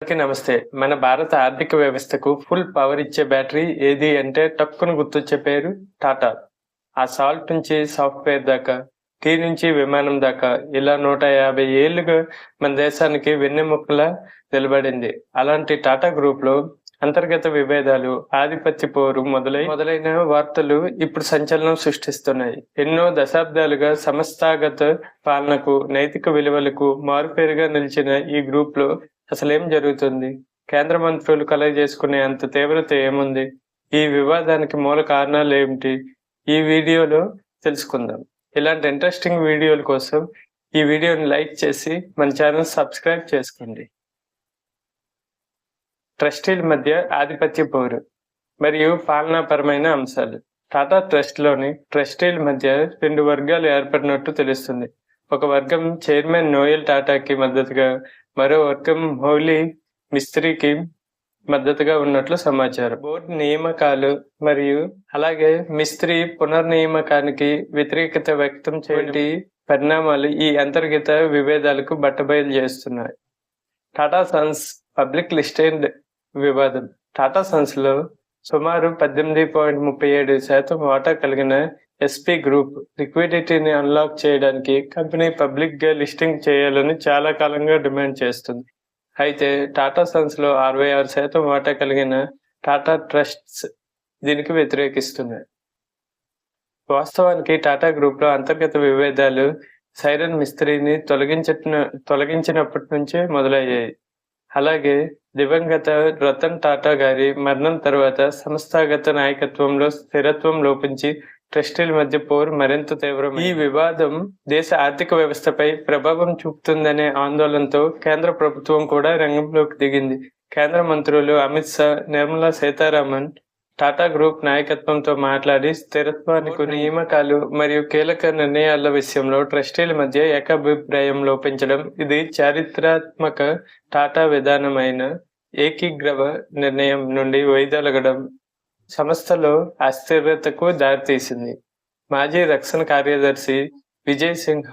అందరికీ నమస్తే. మన భారత ఆర్థిక వ్యవస్థకు ఫుల్ పవర్ ఇచ్చే బ్యాటరీ ఏది అంటే టక్కును గుర్తొచ్చే పేరు టాటా. ఆ సాల్ట్ నుంచి సాఫ్ట్వేర్ దాకా టీ నుంచి విమానం దాకా ఇలా నూట యాభై ఏళ్ళుగా మన దేశానికి వెన్నెముకలా నిలబడింది. అలాంటి టాటా గ్రూప్లో అంతర్గత విభేదాలు ఆధిపత్య పోరు మొదలై మొదలైన వార్తలు ఇప్పుడు సంచలనం సృష్టిస్తున్నాయి. ఎన్నో దశాబ్దాలుగా సంస్థాగత పాలనకు నైతిక విలువలకు మారుపేరుగా నిలిచిన ఈ గ్రూప్లో అసలేం జరుగుతుంది? కేంద్ర మంత్రులు కలగ చేసుకునే అంత తీవ్రత ఏముంది? ఈ వివాదానికి మూల కారణాలు ఏమిటి? ఈ వీడియోలో తెలుసుకుందాం. ఇలాంటి ఇంట్రెస్టింగ్ వీడియోల కోసం ఈ వీడియోని లైక్ చేసి మన ఛానల్ సబ్స్క్రైబ్ చేసుకోండి. ట్రస్టీల మధ్య ఆధిపత్య పోరు మరియు పాలనాపరమైన అంశాలు. టాటా ట్రస్ట్లోని ట్రస్టీల మధ్య రెండు వర్గాలు ఏర్పడినట్టు తెలుస్తుంది. ఒక వర్గం చైర్మన్ నోయల్ టాటాకి మద్దతుగా మరో వర్గం హోలీ మిస్త్రీకి మద్దతుగా ఉన్నట్లు సమాచారం. బోర్డు నియామకాలు మరియు అలాగే మిస్త్రీ పునర్నియామకానికి వ్యతిరేకత వ్యక్తం చేయటి పరిణామాలు ఈ అంతర్గత విభేదాలకు బట్టబయలు చేస్తున్నాయి. టాటా సన్స్ పబ్లిక్ లిస్టెడ్ వివాదం. టాటా సన్స్లో సుమారు పద్దెనిమిది పాయింట్ ముప్పై ఏడు శాతం వాటా కలిగిన ఎస్పీ గ్రూప్ లిక్విడిటీని అన్లాక్ చేయడానికి కంపెనీ పబ్లిక్గా లిస్టింగ్ చేయాలని చాలా కాలంగా డిమాండ్ చేస్తుంది. అయితే టాటా సన్స్లో అరవై ఆరు శాతం వాటా కలిగిన టాటా ట్రస్ట్స్ దీనికి వ్యతిరేకిస్తున్నాయి. వాస్తవానికి టాటా గ్రూప్లో అంతర్గత విభేదాలు సైరన్ మిస్త్రీని తొలగించిన తొలగించినప్పటి నుంచే మొదలయ్యాయి. అలాగే దివంగత రతన్ టాటా గారి మరణం తర్వాత సంస్థాగత నాయకత్వంలో స్థిరత్వం లోపించి ట్రస్టీల మధ్య పోరు మరింత తీవ్రం ఈ వివాదం దేశ ఆర్థిక వ్యవస్థపై ప్రభావం చూపుతుందనే ఆందోళనతో కేంద్ర ప్రభుత్వం కూడా రంగంలోకి దిగింది. కేంద్ర మంత్రులు అమిత్ షా నిర్మలా సీతారామన్ టాటా గ్రూప్ నాయకత్వంతో మాట్లాడి స్థిరత్వానికి నియామకాలు మరియు కీలక నిర్ణయాల విషయంలో ట్రస్టీల మధ్య ఏకాభిప్రాయం లోపించడం ఇది చారిత్రాత్మక టాటా విధానమైన ఏకీగ్రవ నిర్ణయం నుండి వైదొలగడం సంస్థలో అస్థిరతకు దారితీసింది. మాజీ రక్షణ కార్యదర్శి విజయ్ సింహ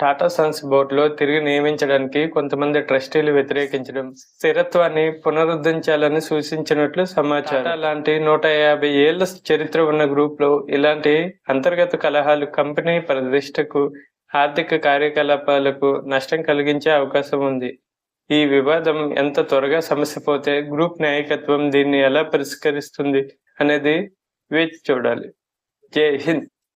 టాటా సన్స్ బోర్డులో తిరిగి నియమించడానికి కొంతమంది ట్రస్టీలు వ్యతిరేకించడం స్థిరత్వాన్ని పునరుద్ధరించాలని సూచించినట్లు సమాచారం. లాంటి నూట యాభై ఏళ్ళ చరిత్ర ఉన్న గ్రూప్లో ఇలాంటి అంతర్గత కలహాలు కంపెనీ ప్రతిష్టకు ఆర్థిక కార్యకలాపాలకు నష్టం కలిగించే అవకాశం ఉంది. ఈ వివాదం ఎంత త్వరగా సమస్య పోతే గ్రూప్ నాయకత్వం దీన్ని ఎలా పరిష్కరిస్తుంది అనేది వేచి చూడాలి. జై హింద్.